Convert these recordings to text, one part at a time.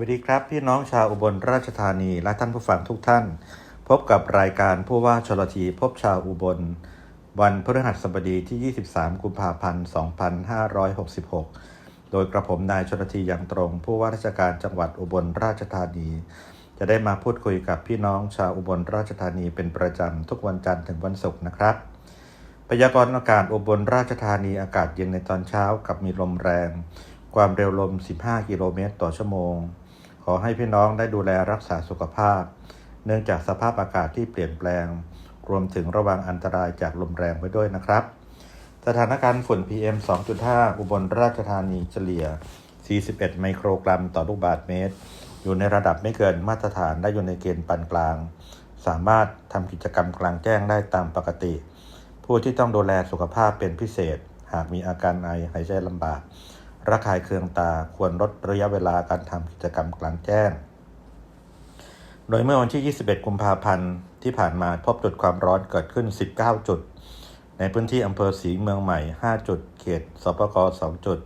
วัสดีครับ พี่น้องชาวอุบลราชธานีและท่านผู้ฟังทุกท่าน พบกับรายการผู้ว่าชลทีพบชาวอุบล วันพฤหัสบดีที่ 23 กุมภาพันธ์ 2566 โดยกระผมนายชลทีอย่างตรง ผู้ว่าราชการจังหวัดอุบลราชธานี จะได้มาพูดคุยกับพี่น้องชาวอุบลราชธานีเป็นประจำทุกวันจันทร์ถึงวันศุกร์นะครับพยากรณ์อากาศอุบลราชธานีอากาศเย็นในตอนเช้ากับมีลมแรง ความเร็วลม 15 กิโลเมตรต่อชั่วโมง ขอให้พี่น้องได้ดูแลรักษาสุขภาพ เนื่องจากสภาพอากาศที่เปลี่ยนแปลง รวมถึงระวังอันตรายจากลมแรงไว้ด้วยนะครับ สถานการณ์ฝุ่น PM 2.5 อุบลราชธานีเฉลี่ย 41 ไมโครกรัมต่อลูกบาศก์เมตร อยู่ในระดับไม่เกินมาตรฐานและอยู่ในเกณฑ์ปานกลาง สามารถทำกิจกรรมกลางแจ้งได้ตามปกติ ผู้ที่ต้องดูแลสุขภาพเป็นพิเศษ หากมีอาการไอหายใจลำบาก ระคายเคืองตาควรลดระยะเวลาการทำกิจกรรมกลางแจ้ง โดยเมื่อวันที่ 21 กุมภาพันธ์ที่ผ่านมาพบจุดความร้อนเกิดขึ้น 19 จุด ในพื้นที่อำเภอศรีเมืองใหม่ 5 จุด เขตสปก2จุด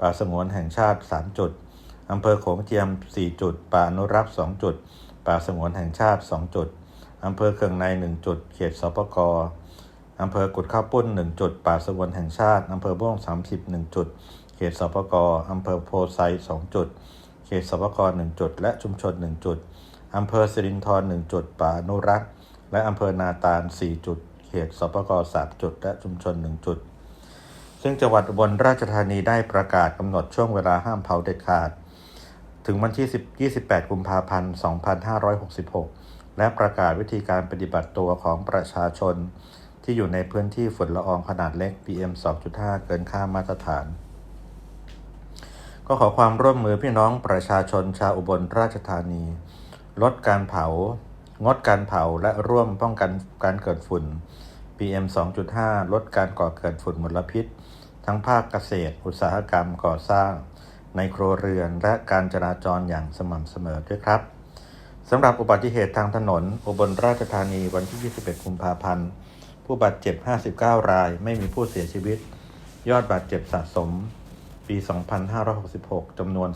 ป่าสงวนแห่งชาติ 3 จุดอำเภอโขงเจียม 4 จุด ป่าอนุรักษ์ 2 จุด ป่าสงวนแห่งชาติ 2 จุดอำเภอเคืองใน 1 จุด เขตสปกอำเภอกุดข้าวปุ้น 1 จุด ป่าสงวนแห่งชาติอำเภอบ้วง30 1 จุด ขตสปกอำเภอโพไซ2จุด เขตสปก1จุด และชุมชน 1 จุด อำเภอสิรินธร1จุด ป่าอนุรักษ์ และอำเภอนาตาล 4 จุด เขตสปก3จุด และชุมชน 1 จุด ซึ่งจังหวัดอุบลราชธานีได้ประกาศกำหนดช่วงเวลาห้ามเผาเด็ดขาด ถึงวันที่ 10 28 กุมภาพันธ์ 2566 และประกาศวิธีการปฏิบัติตัวของประชาชน ที่อยู่ในพื้นที่ฝุ่นละอองขนาดเล็ก PM 2.5 เกินค่ามาตรฐาน ก็ขอความร่วมมือพี่น้องประชาชนชาวอุบลราชธานี ลดการเผา งดการเผาและร่วมป้องกันการเกิดฝุ่น PM 2.5 ลดการก่อเกิดฝุ่นมลพิษ ทั้งภาคเกษตร อุตสาหกรรมก่อสร้าง ในครัวเรือนและการจราจรอย่างสม่ำเสมอด้วยครับสำหรับอุบัติเหตุทางถนน อุบลราชธานีวันที่ 21 กุมภาพันธ์ ผู้บาดเจ็บ 59 ราย ไม่มีผู้เสียชีวิต ยอดบาดเจ็บสะสม ปี 2566 จำนวน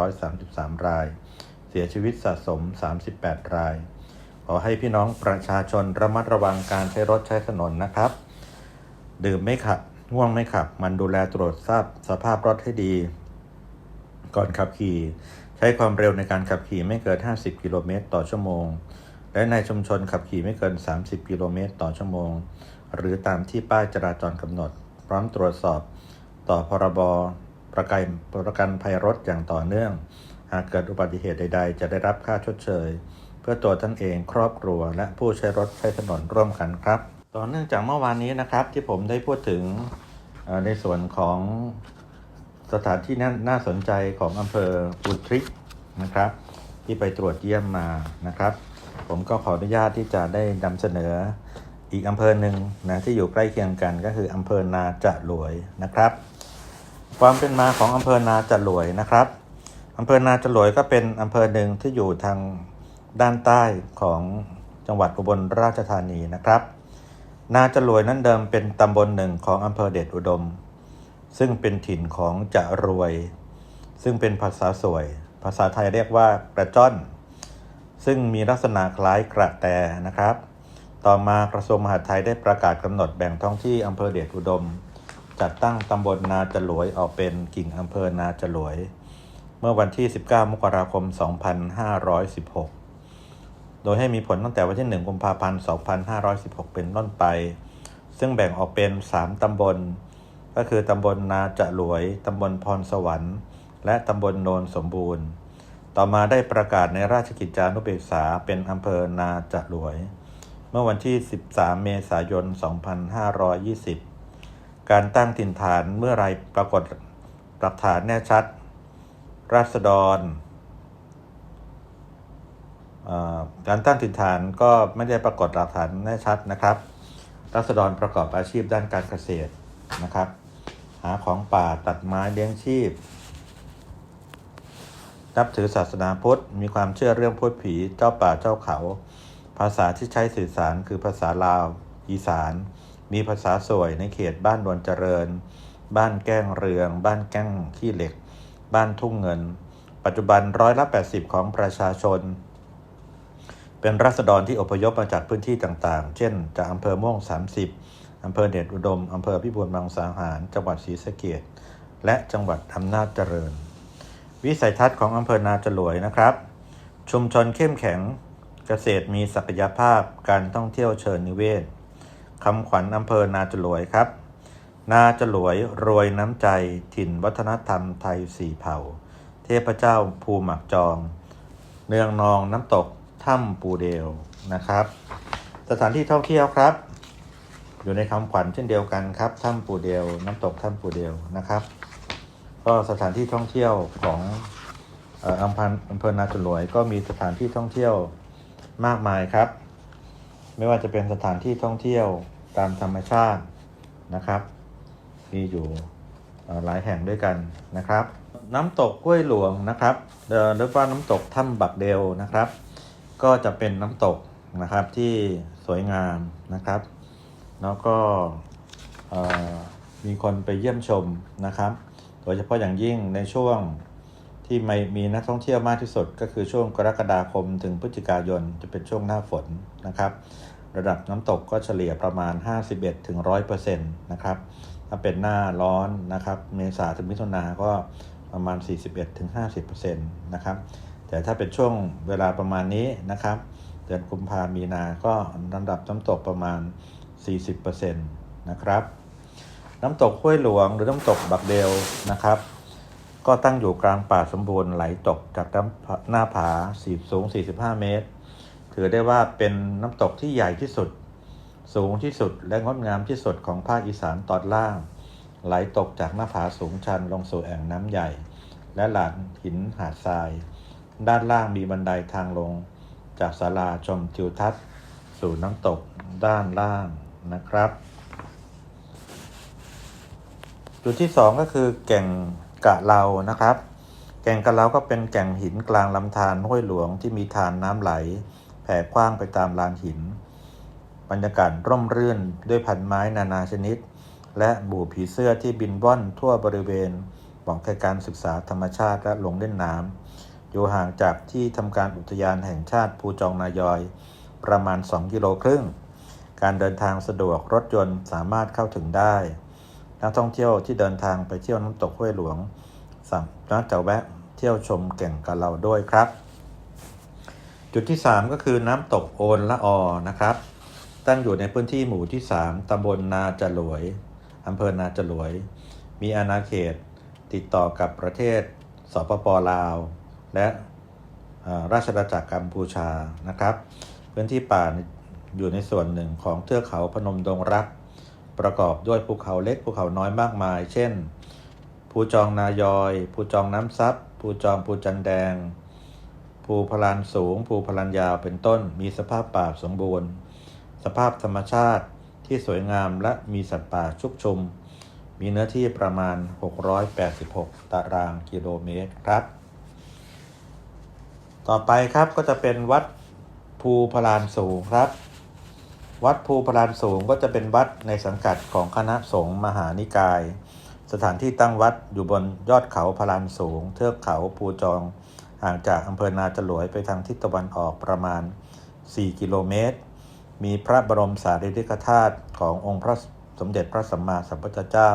2,633 ราย เสียชีวิตสะสม 38 ราย ขอให้พี่น้องประชาชนระมัดระวังการใช้รถใช้ถนนนะครับ ดื่มไม่ขับ ง่วงไม่ขับ มันดูแลตรวจทราบสภาพรถให้ดี ก่อนขับขี่ ใช้ความเร็วในการขับขี่ไม่เกิน 50 กิโลเมตรต่อชั่วโมง และในชุมชนขับขี่ไม่เกิน 30 กิโลเมตรต่อชั่วโมง หรือตามที่ป้ายจราจรกำหนด พร้อมตรวจสอบ ต่อพรบประกันประกันภัยรถอย่างต่อเนื่อง หากเกิดอุบัติเหตุใด ๆ จะได้รับค่าชดเชย เพื่อตัวท่านเองครอบครัว และผู้ใช้รถใช้ถนนร่วมกันครับ ต่อเนื่องจากเมื่อวานนี้นะครับที่ผมได้พูดถึงในส่วนของสถานที่น่านาสนใจของอำเภอปุทริกนะครับ ที่ไปตรวจเยี่ยมมานะครับ ผมก็ขออนุญาตที่จะได้นำเสนออีกอำเภอหนึ่งนะที่อยู่ใกล้เคียงกันก็คืออำเภอนาจะหลวยนะครับ ความเป็นมาของอำเภอนาจะหลวยนะครับอำเภอนาจะหลวยก็เป็นอำเภอหนึ่งที่อยู่ทางด้านใต้ของจังหวัดอุบลราชธานีนะครับ นาจะหลวยนั้นเดิมเป็นตำบลหนึ่งของอำเภอเดชอุดม ซึ่งเป็นถิ่นของจะรวย ซึ่งเป็นภาษาสวย ภาษาไทยเรียกว่ากระจ้อน ซึ่งมีลักษณะคล้ายกระแตนะครับ ต่อมากระทรวงมหาดไทยได้ประกาศกำหนดแบ่งท้องที่อำเภอเดชอุดม จัดตั้งตำบลนาจลวยออกเป็นกิ่งอำเภอนาจลวย เมื่อวันที่ 19 มกราคม 2516 โดยให้มีผลตั้งแต่วันที่ 1 กุมภาพันธ์ 2516 เป็นต้นไป ซึ่งแบ่งออกเป็น 3 ตำบล ก็คือตำบลนาจะหลวย ตำบลพรสวรรค์ และตำบลโนนสมบูรณ์ ต่อมาได้ประกาศในราชกิจจานุเบกษาเป็นอำเภอนาจะหลวยมื่อวันที่ 13 เมษายน 2520 การตั้งถิ่นฐานเมื่อไรปรากฏหลักฐานแน่ชัด ราษฎร การตั้งถิ่นฐานก็ไม่ได้ปรากฏหลักฐานแน่ชัดนะครับรัษฎรประกอบอาชีพด้านการเกษตรนะครับ หาของป่าตัดไม้เลี้ยงชีพ นับถือศาสนาพุทธ มีความเชื่อเรื่องพูดผีเจ้าป่าเจ้าเขา ภาษาที่ใช้สื่อสารคือภาษาลาว อีสาน มีภาษาสวยในเขตบ้านดวนเจริญ บ้านแก้งเรือง บ้านแก้งขี้เหล็ก บ้านทุ่งเงิน ปัจจุบันร้อยละ 80 ของประชาชน เป็นรัษฎรที่อพยพมาจากพื้นที่ต่างๆ เช่น จากอำเภอม่วง 30 อำเภอเดชอุดม อำเภอพิบูลมังสาหาร จังหวัดศรีสะเกษและจังหวัดอำนาจเจริญ วิสัยทัศน์ของอำเภอนาจรวยนะครับ ชุมชนเข้มแข็งเกษตรมีศักยภาพการท่องเที่ยวเชิญนิเวศ คำขวัญอำเภอนาจรวยครับ นาจรวยรวยน้ำใจถิ่นวัฒนธรรมไทยสี่เผ่า เทพเจ้าภูหมักจอง เนืองนองน้ำตกถ้ำปูเดลนะครับ สถานที่ท่องเที่ยวครับ อยู่ในคำขวัญเช่นเดียวกันครับถ้ำปูเดลน้ำตกถ้ำปูเดลนะครับ ก็สถานที่ท่องเที่ยวของอำเภออำเภอนาจรวย ก็มีสถานที่ท่องเที่ยวมากมายครับ ไม่ว่าจะเป็นสถานที่ท่องเที่ยว ตามธรรมชาตินะครับ มีอยู่หลายแห่งด้วยกันนะครับ น้ำตกห้วยหลวงนะครับเอ่อหรือว่าน้ำตกถ้ำบักเดลนะครับ ก็จะเป็นน้ำตกนะครับที่สวยงามนะครับ แล้วก็มีคนไปเยี่ยมชมนะครับ โดยเฉพาะอย่างยิ่งในช่วงที่ไม่มีนักท่องเที่ยวมากที่สุด ก็คือช่วงกรกฎาคมถึงพฤศจิกายนจะเป็นช่วงหน้าฝนนะครับ ระดับน้ำตกก็เฉลี่ยประมาณ 51-100%นะครับ ถ้าเป็นหน้าร้อนนะครับ เมษาถึงมิถุนาก็ประมาณ 41ถึง50%นะครับ แต่ถ้าเป็นช่วงเวลาประมาณนี้นะครับ เดือนกุมภามีนาก็ระดับน้ำตกประมาณ 40%นะครับ น้ำตกห้วยหลวงหรือน้ำตกบักเดลนะครับ ก็ตั้งอยู่กลางป่าสมบูรณ์ไหลตกจากน้ำหน้าผาสีสูง 45 เมตร ถือได้ว่าเป็นน้ำตกที่ใหญ่ที่สุด สูงที่สุดและงดงามที่สุดของภาคอีสานตอนล่าง ไหลตกจากหน้าผาสูงชันลงสู่แอ่งน้ำใหญ่ และหลานหินหาดทราย ด้านล่างมีบันไดทางลง จากศาลาชมทิวทัศน์ สู่น้ำตกด้านล่างนะครับ จุดที่สองก็คือแก่งกะเลานะครับ แก่งกะเลาก็เป็นแก่งหินกลางลำธารห้วยหลวงที่มีทานน้ำไหล แผ่กว้างไปตามลานหิน บรรยากาศร่มรื่นด้วยพันไม้นานาชนิด และบู่ผีเสื้อที่บินว่อนทั่วบริเวณบอกแก่การศึกษาธรรมชาติและลงเล่นน้ำอยู่ห่างจากที่ทำการอุทยานแห่งชาติภูจองนายอย ประมาณ 2 กิโลครึ่ง การเดินทางสะดวกรถยนต์สามารถเข้าถึงได้ นักท่องเที่ยวที่เดินทางไปเที่ยวน้ำตกห้วยหลวงสามารถจะแวะเที่ยวชมแก่งกะเหลาด้วยครับ จุดที่ 3 ก็คือน้ำตกโอนละออนะครับ ตั้งอยู่ในพื้นที่หมู่ที่ 3 ตำบลนาจรวยอำเภอนาจรวย มีอาณาเขตติดต่อกับประเทศสปปลาว และราชอาณาจักรกัมพูชานะครับ พื้นที่ป่าอยู่ในส่วนหนึ่งของเทือกเขาพนมดงรัก ประกอบด้วยภูเขาเล็กภูเขาน้อยมากมาย เช่น ภูจองนายอย ภูจองน้ำซับภูจองภูจันแดง ภูพลานสูง ภูพลานยาวเป็นต้น มีสภาพป่าสมบูรณ์ สภาพธรรมชาติที่สวยงามและมีสัตว์ป่าชุกชุม มีเนื้อที่ประมาณ 686 ตารางกิโลเมตรครับ ต่อไปครับก็จะเป็นวัดภูพลานสูงครับ วัดภูพลานสูงก็จะเป็นวัดในสังกัดของคณะสงฆ์มหานิกาย สถานที่ตั้งวัดอยู่บนยอดเขาพลานสูง เทือกเขาภูจอง ห่างจากอำเภอนาจรวยไปทางทิศตะวันออกประมาณ 4 กิโลเมตร มีพระบรมสารีริกธาตุขององค์พระสมเด็จพระสัมมาสัมพุทธเจ้า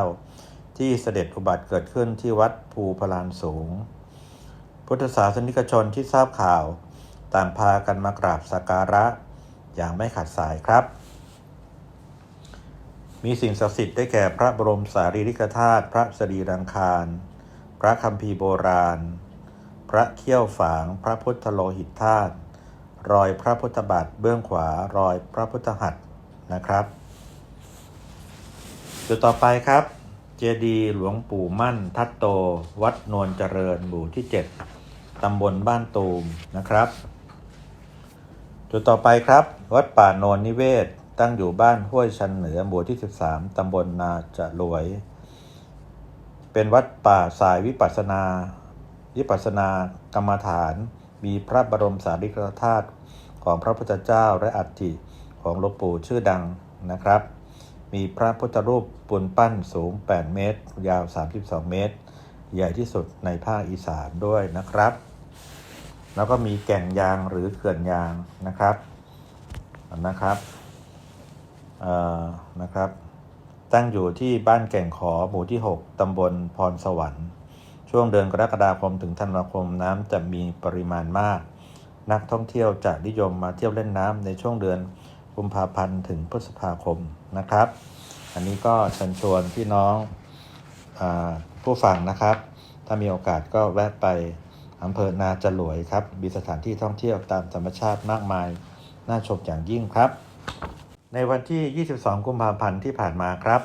ที่เสด็จอุบัติเกิดขึ้นที่วัดภูพลานสูง พุทธศาสนิกชนที่ทราบข่าว ต่างพากันมากราบสักการะ อย่างไม่ขาดสายครับ มีสิ่งศักดิ์สิทธิ์ได้แก่พระบรมสารีริกธาตุพระสรีรังคาร พระคัมภีร์โบราณ พระเขี้ยวฝางพระพุทธโลหิตธาตุรอยพระพุทธบาทเบื้องขวารอยพระพุทธหัตถ์นะครับ จุดต่อไปครับ เจดีหลวงปู่มั่นทัตโต วัดนวลเจริญหมู่ที่ 7 ตำบลบ้านตูมนะครับ จุดต่อไปครับ วัดป่าโนนนิเวศ ตั้งอยู่บ้านห้วยชันเหนือหมู่ที่ 13 ตำบลนาจะรวย เป็นวัดป่าสายวิปัสนา วิปัสสนากรรมฐาน มีพระบรมสารีริกธาตุของพระพุทธเจ้าและอัฐิของหลวงปู่ชื่อดังนะครับ มีพระพุทธรูปปูนปั้นสูง 8 เมตร ยาว 32 เมตร ใหญ่ที่สุดในภาคอีสานด้วยนะครับ แล้วก็มีแก่งยางหรือเขื่อนยางนะครับนะครับเอ่อนะครับ ตั้งอยู่ที่บ้านแก่งขอหมู่ที่ 6 ตำบลพรสวรรค์ ช่วงเดือนกรกฎาคมถึงธันวาคมน้ำจะมีปริมาณมาก นักท่องเที่ยวจะนิยมมาเที่ยวเล่นน้ำในช่วงเดือนกุมภาพันธ์ถึงพฤษภาคมนะครับ อันนี้ก็เชิญชวนพี่น้องอผู้ฟังนะครับ ถ้ามีโอกาสก็แวะไปอำเภอนาจรวยครับ มีสถานที่ท่องเที่ยวตามธรรมชาติมากมาย น่าชมอย่างยิ่งครับ ในวันที่ 22 กุมภาพันธ์ที่ผ่านมาครับ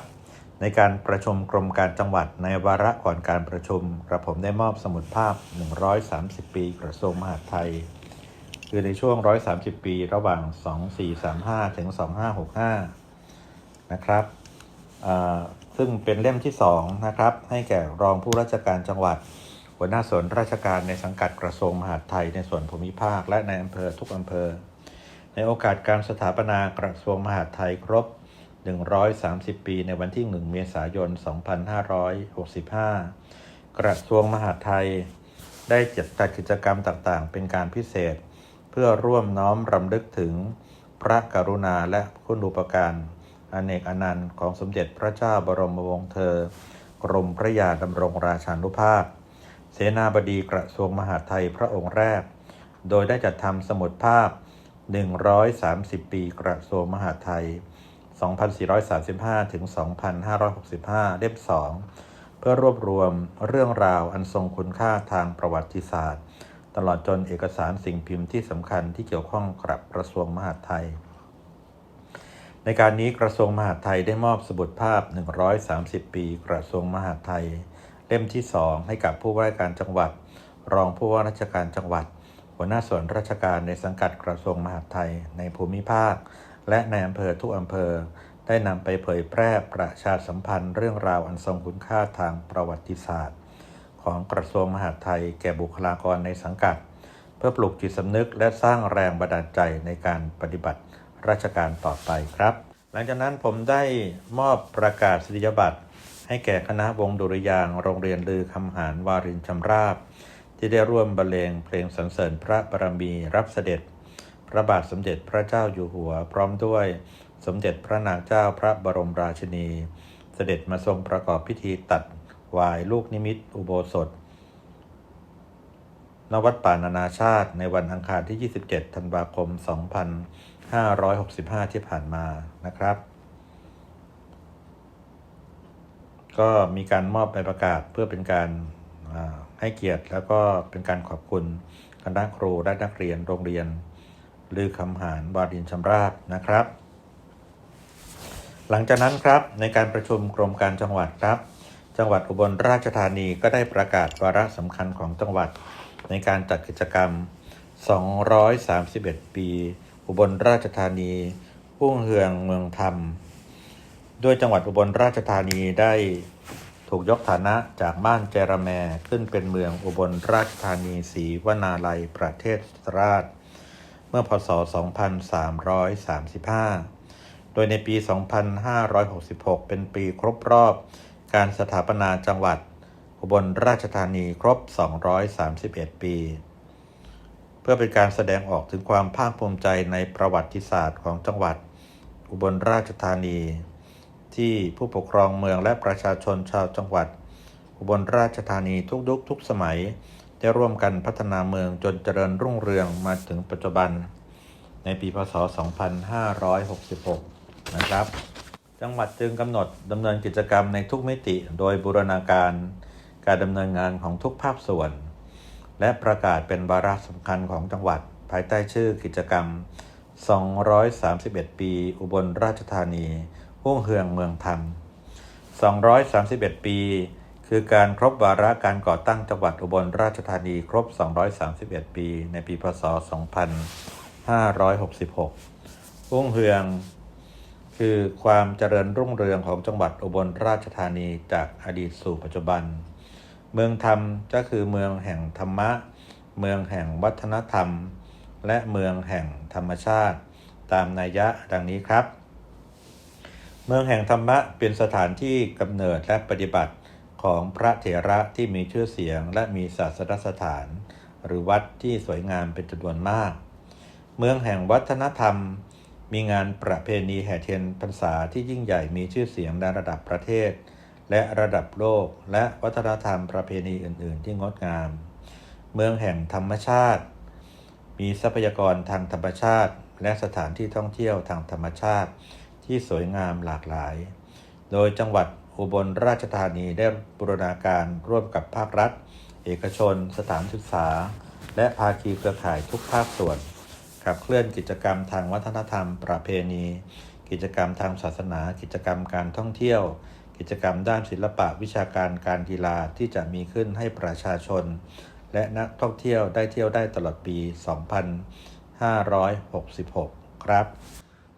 ในการประชุมกรมการจังหวัดในวาระก่อนการประชุมกระผมได้มอบสมุดภาพ 130 ปีกระทรวงมหาดไทย คือในช่วง 130 ปีระหว่าง 2435 ถึง 2565 นะครับอ่าซึ่งเป็นเล่มที่ 2 นะครับ ให้แก่รองผู้ราชการจังหวัด หัวหน้าส่วนราชการในสังกัดกระทรวงมหาดไทยในส่วนภูมิภาคและในอำเภอทุกอำเภอ ในโอกาสการสถาปนากระทรวงมหาดไทยครบ 130 ปี ในวันที่ 1 เมษายน 2565 กระทรวงมหาดไทย ได้จัดจัดกิจกรรมต่างๆ เป็นการพิเศษ เพื่อร่วมน้อมรำลึกถึงพระกรุณาและคุณูปการอเนกอนันต์ของสมเด็จพระเจ้าบรมวงศ์เธอ กรมพระยาดำรงราชานุภาพ เสนาบดีกระทรวงมหาดไทยพระองค์แรก โดยได้จัดทำสมุดภาพ 130 ปีกระทรวงมหาดไทย 2435 ถึง 2565 เล่ม 2 เพื่อรวบรวมเรื่องราวอันทรงคุณค่าทางประวัติศาสตร์ ตลอดจนเอกสารสิ่งพิมพ์ที่สำคัญที่เกี่ยวข้องกับกระทรวงมหาดไทย ในการนี้กระทรวงมหาดไทยได้มอบสมุดภาพ 130 ปี กระทรวงมหาดไทย เล่มที่ 2 ให้กับผู้ว่าราชการจังหวัด รองผู้ว่าราชการจังหวัด หัวหน้าส่วนราชการในสังกัดกระทรวงมหาดไทยในภูมิภาค และในอำเภอทุกอำเภอ ได้นำไปเผยแพร่ประชาสัมพันธ์เรื่องราวอันทรงคุณค่าทางประวัติศาสตร์ ของกระทรวงมหาดไทยแก่บุคลากรในสังกัด เพื่อปลุกจิตสำนึกและสร้างแรงบันดาลใจในการปฏิบัติราชการต่อไปครับ หลังจากนั้นผมได้มอบประกาศนียบัตรให้แก่คณะวงดุริยางโรงเรียนลือคำหารวารินชำราบ ที่ได้ร่วมบรรเลงเพลงสรรเสริญพระบารมีรับเสด็จ พระบาทสมเด็จพระเจ้าอยู่หัว พร้อมด้วยสมเด็จพระนางเจ้าพระบรมราชินี เสด็จมาทรงประกอบพิธีตัดวายลูกนิมิตอุโบสถณวัดป่านานาชาติในวันอังคารที่ 27 ธันวาคม 2565 ที่ผ่านมานะครับ ก็มีการมอบใบประกาศเพื่อเป็นการให้เกียรติแล้วก็เป็นการขอบคุณคณะครูและนักเรียนโรงเรียน ลือคำหารวารินชำราบนะครับ หลังจากนั้นครับในการประชุมกรมการจังหวัดครับ จังหวัดอุบลราชธานีก็ได้ประกาศวาระสำคัญของจังหวัด ในการจัดกิจกรรม 231 ปี อุบลราชธานีพุ่งเฮืองเมืองธรรม ด้วยจังหวัดอุบลราชธานีได้ถูกยกฐานะจากบ้านเจรแมขึ้นเป็นเมืองอุบลราชธานีศรีวนาลัยประเทศราช มื่อพศ 2335 โดยในปี 2566 เป็นปีครบรอบ การสถาปนาจังหวัดอุบลราชธานีครบ 231 ปี เพื่อเป็นการแสดงออกถึงความภาคภูมิใจในประวัติศาสตร์ของจังหวัด อุบลราชธานี ที่ผู้ปกครองเมืองและประชาชนชาวจังหวัด อุบลราชธานีทุกยุคทุกสมัย ได้ร่วมกันพัฒนาเมืองจนเจริญรุ่งเรืองมาถึงปัจจุบัน ในปีพศ 2566 นะครับ จังหวัดจึงกำหนดดำเนินกิจกรรมในทุกมิติ โดยบูรณาการการดำเนินงานของทุกภาคส่วน และประกาศเป็นวาระสำคัญของจังหวัด ภายใต้ชื่อกิจกรรม 231 ปี อุบลราชธานีหุ่งเฮืองเมืองธรรม 231 ปี คือการครบวาระการก่อตั้งจังหวัดอุบลราชธานีครบ 231 ปี ในปีพศ 2566หุ่งเฮือง คือความเจริญรุ่งเรืองของจังหวัดอุบลราชธานีจากอดีตสู่ปัจจุบัน เมืองธรรมก็คือเมืองแห่งธรรมะ เมืองแห่งวัฒนธรรม และเมืองแห่งธรรมชาติ ตามนัยยะดังนี้ครับ เมืองแห่งธรรมะเป็นสถานที่กำเนิดและปฏิบัติ ของพระเถระที่มีชื่อเสียงและมีศาสนสถาน หรือวัดที่สวยงามเป็นจำนวนมาก เมืองแห่งวัฒนธรรม มีงานประเพณีแห่เทียนพรรษาที่ยิ่งใหญ่มีชื่อเสียงในระดับประเทศ และระดับโลกและวัฒนธรรมประเพณีอื่น ๆ ที่งดงาม เมืองแห่งธรรมชาติ มีทรัพยากรทางธรรมชาติ และสถานที่ท่องเที่ยวทางธรรมชาติ ที่สวยงามหลากหลาย โดยจังหวัด อุบลราชธานีได้บูรณาการร่วมกับภาครัฐ เอกชน สถานศึกษา และภาคีเครือข่ายทุกภาคส่วน ขับเคลื่อนกิจกรรมทางวัฒนธรรม ประเพณี กิจกรรมทางศาสนา กิจกรรมการท่องเที่ยว กิจกรรมด้านศิลปะวิชาการการกีฬาที่จะมีขึ้นให้ประชาชน และนักท่องเที่ยวได้เที่ยวได้ตลอดปี 2566 ครับ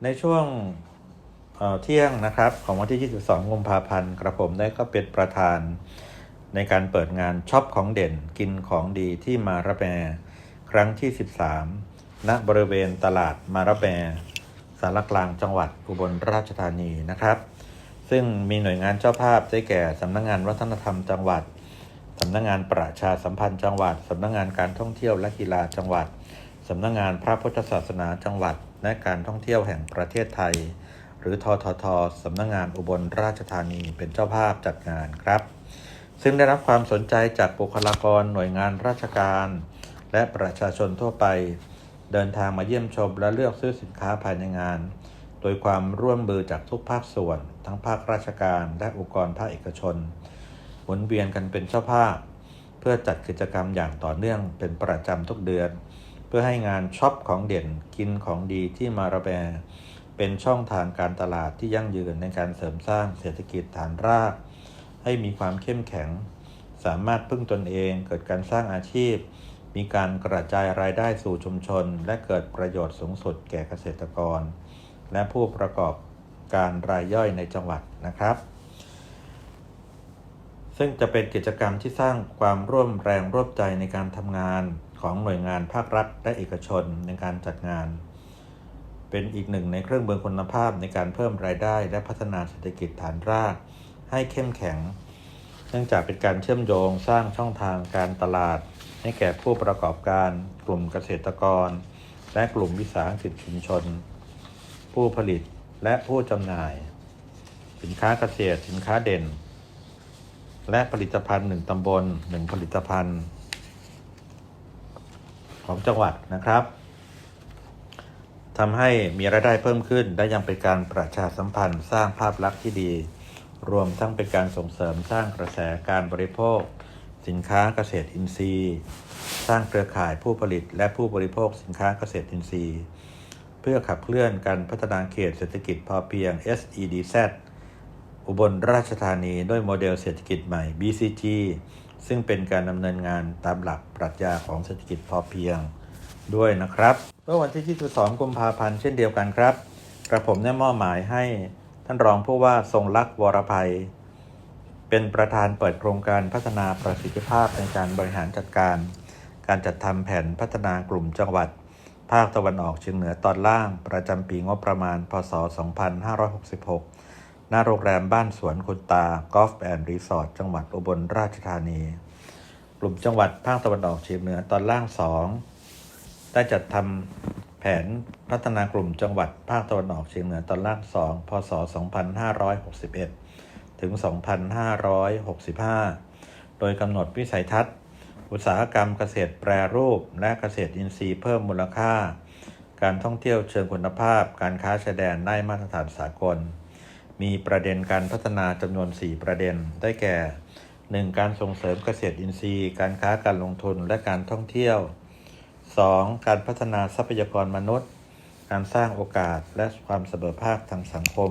ในช่วง เที่ยงนะครับของวันที่ 22กุมภาพันธ์กระผมได้ก็เป็นประธานในการเปิดงานช็อปของเด่นกินของดีที่มาระแมครั้งที่ 13 ณ บริเวณตลาดมาระแมสารกลางจังหวัดอุบลราชธานีนะครับ ซึ่งมีหน่วยงานเจ้าภาพได้แก่สำนักงานวัฒนธรรมจังหวัดสำนักงานประชาสัมพันธ์จังหวัดสำนักงานการท่องเที่ยวและกีฬาจังหวัดสำนักงานพระพุทธศาสนาจังหวัด และการท่องเที่ยวแห่งประเทศไทย หรือทททสำนักงานอุบลราชธานีเป็นเจ้าภาพจัดงานครับ ซึ่งได้รับความสนใจจากบุคลากรหน่วยงานราชการ และประชาชนทั่วไป เดินทางมาเยี่ยมชมและเลือกซื้อสินค้าภายในงาน โดยความร่วมมือจากทุกภาคส่วน ทั้งภาคราชการและองค์กรภาคเอกชนหมุนเวียนกันเป็นเจ้าภาพ เพื่อจัดกิจกรรมอย่างต่อเนื่องเป็นประจำทุกเดือน เพื่อให้งานช็อปของเด่นกินของดีที่มาระแบ เป็นช่องทางการตลาดที่ยั่งยืนในการเสริมสร้างเศรษฐกิจฐานราก ให้มีความเข้มแข็ง สามารถพึ่งตนเองเกิดการสร้างอาชีพ มีการกระจายรายได้สู่ชุมชน และเกิดประโยชน์สูงสุดแก่เกษตรกร และผู้ประกอบการรายย่อยในจังหวัดนะครับ ซึ่งจะเป็นกิจกรรมที่สร้างความร่วมแรงร่วมใจในการทำงานของหน่วยงานภาครัฐและเอกชนในการจัดงาน เป็นอีกหนึ่งในเครื่องมือคุณภาพในการเพิ่มรายได้ และพัฒนาเศรษฐกิจฐานราก ให้เข้มแข็ง เนื่องจากเป็นการเชื่อมโยงสร้างช่องทางการตลาด ให้แก่ผู้ประกอบการ กลุ่มเกษตรกร และกลุ่มวิสาหกิจชุมชน ผู้ผลิตและผู้จำหน่าย สินค้าเกษตรสินค้าเด่น และผลิตภัณฑ์หนึ่งตำบลหนึ่งผลิตภัณฑ์ ของจังหวัดนะครับ ทำให้มีรายได้เพิ่มขึ้น และยังเป็นการประชาสัมพันธ์สร้างภาพลักษณ์ที่ดี รวมทั้งเป็นการส่งเสริมสร้างกระแสการบริโภค สินค้าเกษตรอินทรีย์ สร้างเครือข่ายผู้ผลิต และผู้บริโภคสินค้าเกษตรอินทรีย์ เพื่อขับเคลื่อนการพัฒนาเขตเศรษฐกิจพอเพียง SEDZ อุบลราชธานีด้วยโมเดลเศรษฐกิจใหม่ BCG ซึ่งเป็นการดำเนินงานตามหลักปรัชญาของเศรษฐกิจพอเพียง ด้วยนะครับเมื่อวันที่ 22 กุมภาพันธ์เช่นเดียวกันครับ กระผมได้มอบหมายให้ท่านรองผู้ว่าทรงลักษ์วรภัย เป็นประธานเปิดโครงการพัฒนาประสิทธิภาพในการบริหารจัดการ การจัดทำแผนพัฒนากลุ่มจังหวัด ภาคตะวันออกเฉียงเหนือตอนล่าง ประจำปีงบประมาณ พศ 2566หน้าโรงแรมบ้านสวนคุณตากอล์ฟแอนด์รีสอร์ทจังหวัดอุบลราชธานี กลุ่มจังหวัดภาคตะวันออกเฉียงเหนือตอนล่าง 2 ได้จัดทำแผนพัฒนากลุ่มจังหวัดภาคตะวันออกเฉียงเหนือตอนล่าง 2 พศ 2561 ถึง 2565 โดยกำหนดวิสัยทัศน์ อุตสาหกรรมเกษตรแปรรูป และเกษตรอินทรีย์เพิ่มมูลค่า การท่องเที่ยวเชิงคุณภาพ การค้าชายแดนได้มาตรฐานสากล มีประเด็นการพัฒนาจำนวน 4 ประเด็น ได้แก่ 1. การส่งเสริมเกษตรอินทรีย์ การค้าการลงทุนและการท่องเที่ยว 2. การพัฒนาทรัพยากรมนุษย์ การสร้างโอกาสและความเสมอภาคทางสังคม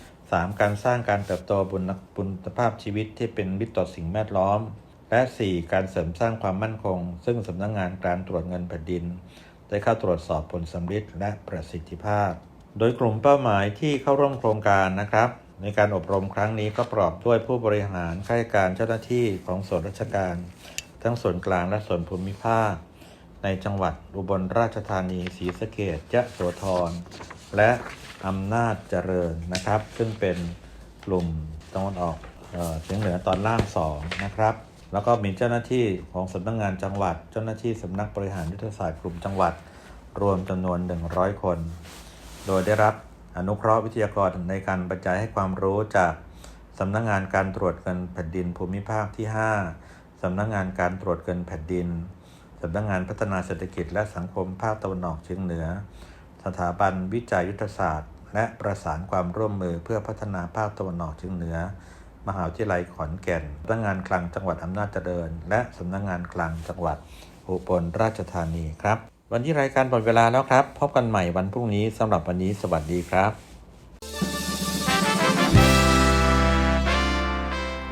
3. การสร้างการเติบโตบนบุญภาพชีวิตที่เป็นมิตรต่อสิ่งแวดล้อม และ 4. การเสริมสร้างความมั่นคง ซึ่งสำนักงงานการตรวจเงินแผ่นดิน ได้เข้าตรวจสอบผลสำลิดและประสิทธิภาพ โดยกลุ่มเป้าหมายที่เข้าร่วมโครงการนะครับ ในการอบรมครั้งนี้ก็ประกอบด้วยผู้บริหารข้าราชการเจ้าหน้าที่ของส่วนราชการ ทั้งส่วนกลางและส่วนภูมิภาค ในจังหวัดอุบลราชธานีศรีสะเกษยะโสธร และอำนาจเจริญนะครับ ซึ่งเป็นกลุ่มตะวันออกเฉียงเหนือตอนล่างสองนะครับ แล้วก็มีเจ้าหน้าที่ของสำนักงานจังหวัด เจ้าหน้าที่สำนักบริหารยุทธศาสตร์กลุ่มจังหวัด รวมจำนวน 100 คน โดยได้รับอนุเคราะห์วิทยากรในการบรรยายให้ความรู้จากสำนักงานการตรวจเงินแผ่นดินภูมิภาคที่ 5สำนักงานการตรวจเงินแผ่นดิน สำนักงานพัฒนาเศรษฐกิจและสังคมภาคตะวันออกเฉียงเหนือ สถาบันวิจัยยุทธศาสตร์ และประสานความร่วมมือเพื่อพัฒนาภาคตะวันออกเฉียงเหนือ มหาวิทยาลัยขอนแก่นสำนักงานคลังจังหวัดอำนาจเจริญ และสำนักงานคลังจังหวัดอุบลราชธานีครับ วันนี้รายการหมดเวลาแล้วครับ พบกันใหม่วันพรุ่งนี้สำหรับวันนี้สวัสดีครับ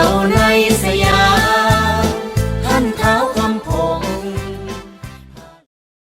นี้คื